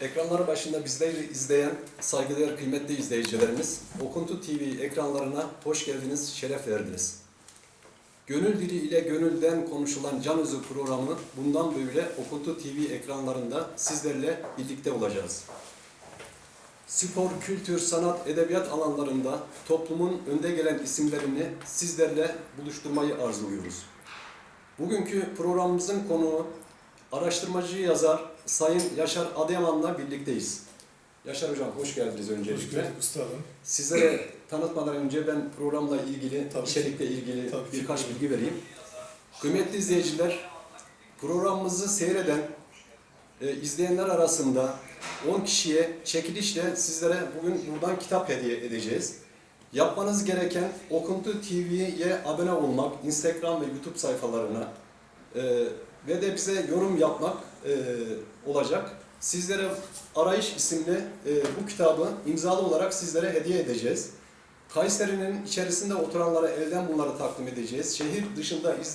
Ekranları başında bizleri izleyen saygıdeğer kıymetli izleyicilerimiz, Okuntu TV ekranlarına hoş geldiniz, şeref verdiniz. Gönül dili ile gönülden konuşulan Can Özü programı bundan böyle Okuntu TV ekranlarında sizlerle birlikte olacağız. Spor, kültür, sanat, edebiyat alanlarında toplumun önde gelen isimlerini sizlerle buluşturmayı arzuluyoruz. Bugünkü programımızın konuğu araştırmacı yazar Sayın Yaşar Adıyaman'la birlikteyiz. Yaşar Hocam hoş geldiniz Hoş öncelikle. gördük üstadım. Sizlere tanıtmadan önce ben programla ilgili, Tabii ki. içerikle ilgili Tabii ki. birkaç bilgi vereyim. Kıymetli izleyiciler, programımızı seyreden, e, izleyenler arasında 10 kişiye çekilişle sizlere bugün buradan kitap hediye edeceğiz. Yapmanız gereken Okuntu TV'ye abone olmak, Instagram ve YouTube sayfalarına e, ve de bize yorum yapmak e, olacak. Sizlere Arayış isimli e, bu kitabı imzalı olarak sizlere hediye edeceğiz. Kayseri'nin içerisinde oturanlara elden bunları takdim edeceğiz. Şehir dışında iz-